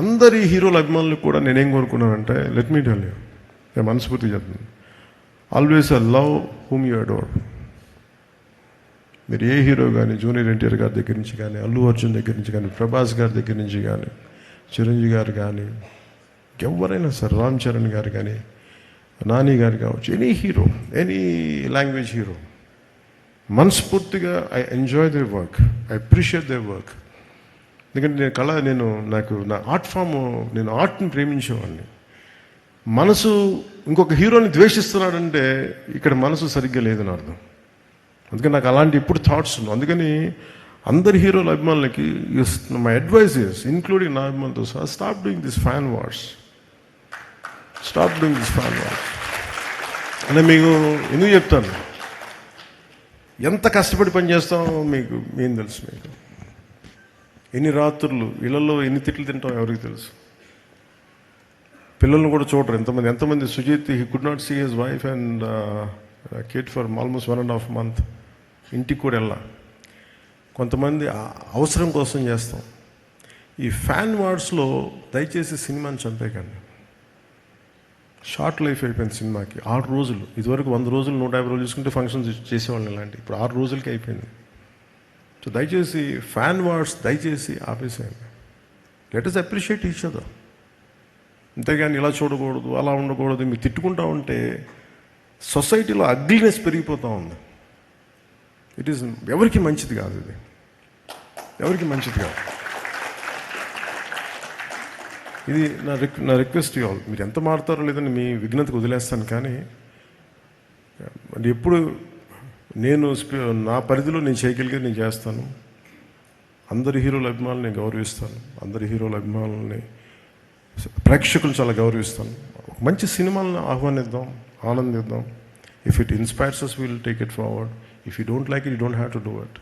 అందరి హీరోల అభిమానులు కూడా నేనేం కోరుకున్నానంటే లెట్ మీ టెల్ యూ నేను మనస్ఫూర్తిగా చెప్తున్నాను. Always a love whom you adore మీరు ఏ హీరో కానీ జూనియర్ ఎన్టీఆర్ గారి దగ్గర నుంచి కానీ అల్లు అర్జున్ దగ్గర నుంచి కానీ ప్రభాస్ గారి దగ్గర నుంచి కానీ చిరంజీవి గారు కానీ ఎవరైనా సరే రామ్ చరణ్ గారు కానీ నాని గారు కావచ్చు any hero any language hero మనస్ఫూర్తిగా I enjoy the work I appreciate the work ఎందుకంటే నేను కళ నేను నాకు నా ఆర్ట్ ఫామ్ నేను ఆర్ట్ని ప్రేమించేవాడిని. మనసు ఇంకొక హీరోని ద్వేషిస్తున్నాడంటే ఇక్కడ మనసు సరిగ్గా లేదని అర్థం. అందుకని నాకు అలాంటి ఇప్పుడు థాట్స్ ఉన్నాయి. అందుకని అందరి హీరోల అభిమానులకి మై అడ్వైజ్ ఇస్ ఇంక్లూడింగ్ నా అభిమానులతో సహా stop doing this fan wars stop doing this fan wars అంటే మీకు ఎందుకు చెప్తాను? ఎంత కష్టపడి పని చేస్తామో మీకు ఏం తెలుసు మీకు? ఎన్ని రాత్రులు ఇళ్ళలో ఎన్ని తిట్లు తింటాం ఎవరికి తెలుసు? పిల్లల్ని కూడా చూడరు ఎంతమంది. ఎంతమంది Sujith he could not see his wife and kid for almost one and half month ఇంటికి కూడా వెళ్ళా. కొంతమంది అవసరం కోసం చేస్తాం. ఈ ఫ్యాన్ వార్డ్స్లో దయచేసి సినిమాని చంపేకండి షార్ట్ లైఫ్ అయిపోయింది సినిమాకి. ఆరు రోజులు. ఇదివరకు వంద రోజులు నూట యాభై రోజులు చూసుకుంటే ఫంక్షన్స్ చేసేవాళ్ళని ఇలాంటి. ఇప్పుడు ఆరు రోజులకి అయిపోయింది. సో దయచేసి ఫ్యాన్ వార్డ్స్ దయచేసి ఆపేసేయండి. Let us appreciate each other అంతేగాని ఇలా చూడకూడదు అలా ఉండకూడదు మీరు తిట్టుకుంటా ఉంటే సొసైటీలో అగ్లీనెస్ పెరిగిపోతూ ఉంది. ఇట్ ఈస్ ఎవరికి మంచిది కాదు ఇది. ఎవరికి మంచిది కాదు. ఇది నా రిక్ నా రిక్వెస్ట్ ఆల్ మీరు ఎంత మారుతారో లేదని మీ విఘ్నతకు వదిలేస్తాను కానీ ఎప్పుడు నేను నా పరిధిలో నేను చేయగలిగే నేను చేస్తాను. అందరి హీరోల అభిమానులు నేను గౌరవిస్తాను. అందరి హీరోల అభిమానులని ప్రేక్షకులు చాలా గౌరవిస్తాను. ఒక మంచి సినిమాలను ఆహ్వానిద్దాం ఆనందిద్దాం. If it inspires us will take it forward if you don't like it you don't have to do it